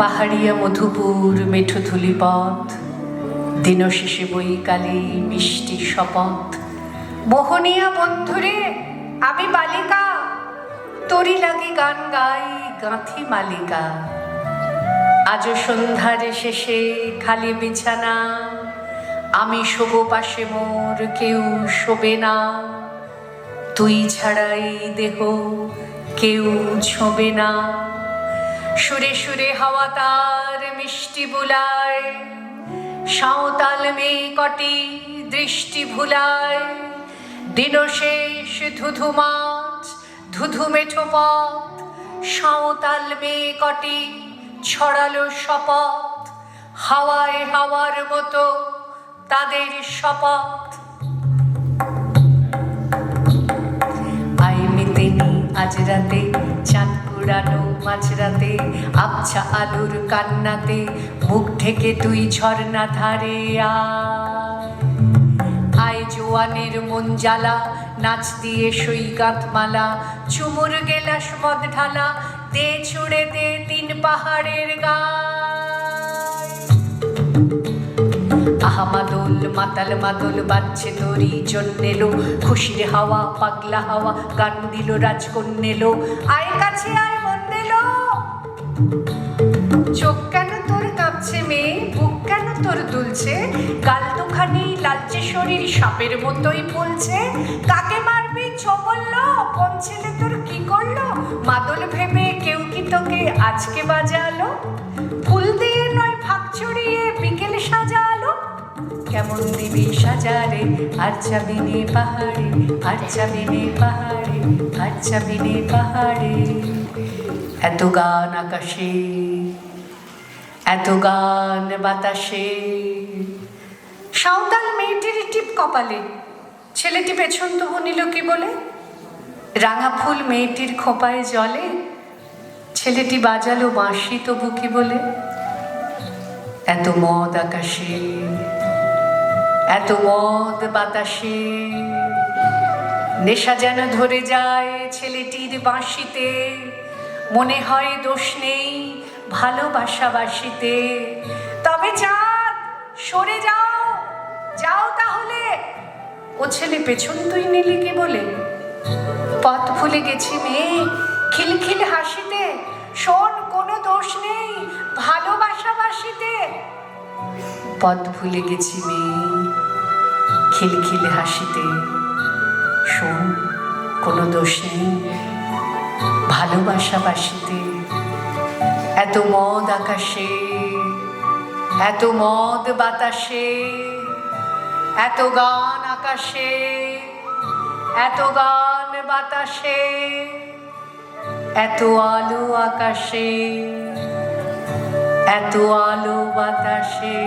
পাহাড়িয়া মধুপুর মেঠো ধুলিপথ, দিন শেষে বৈকালে মিষ্টি শপথ। মোহনিয়া বন্ধুরে, আমি বালিকা, তরি লাগে গান গাই গাঁথি মালিকা। আজ সন্ধ্যার শেষে খালি বিছানা, আমি শোব পাশে মোর, কেউ শোবে না। তুই ছাড়াই দেহ কেউ ছোবে না। সুরে সুরে হাওয়া তার মিষ্টি বুলায়। সাঁওতাল মেয়ে কটি দৃষ্টি ভুলায়। দিন শেষ ধুধু মাছ ধুধু মেঠো পথ। সাঁওতাল মেয়ে কটি ছড়ালো শপথ। হাওয়ায় হাওয়ার মতো তাদের শপথ। আজ রাতে চাঁদ কুড়ানো মাঝরাতে, আবছা আলুর কান্নাতে, মুখ ঢেকে তুই ঝর্ণা ধারে আয়। জোয়ানের মন জ্বালা নাচ দিয়ে সৈগাত মালা চুমুর গেলাস মদ ঢালা, দে ছুড়ে দে তিন পাহাড়ের গায়। আহা মাদল, মাতাল মাদল, বাজছে তোরই জন্যেলো, খুশির হাওয়া, পাগলা হাওয়া, গান দিল রাজকন্যেলো। আয় কাছে আয় চোখ কেন তোর কাঁপছে মেয়ে? বুক কেন তোর দুলছে? গাল দুখানি লালচে শরীর সাপের মতোই ফুলছে। কাকে মারবি ছো বলল কোন ছেলে তোর কি করল? মাদল ভেবে কেউ কি তোকে আজকে বাজালো? ফুল দিয়ে নয় ফাঁক ছড়িয়ে বিকেল সাজালো। কেমন দিবি সাজারে আর চাবিনে পাহাড়ে, আর চাবিনে পাহাড়ে, আর চাবিনে পাহাড়ে। এত গান আকাশে, এত গান বাতাসে। সাঁওতাল মেয়েটির টিপ কপালে, ছেলেটি পেছন তবু নিল কি বলে? রাঙা ফুল মেয়েটির খোপায় জলে, ছেলেটি বাজালো বাঁশি তবু কি বলে? এত মদ আকাশে, এত মদ বাতাসে। নেশা যেন ধরে যায় ছেলেটির বাঁশিতে। মনে হয় দোষ নেই ভালোবাসাবাসিতে। তবে চাঁদ, সরে যাও যাও তাহলে। ও ছেলে পেছন তুই নিলি কি বলে? পথ ভুলে গেছি মেয়ে, খিলখিল হাসিতে। শোন, কোনো দোষ নেই ভালোবাসাবাসিতে। পথ ভুলে গেছি মেয়ে, খিলখিল হাসিতে। শোন, কোনো দোষ নেই ভালোবাসাবাসিতে। এত মদ আকাশে, এত মদ বাতাসে, এত গান আকাশে, এত গান বাতাসে, এত আলো আকাশে, এত আলো বাতাসে।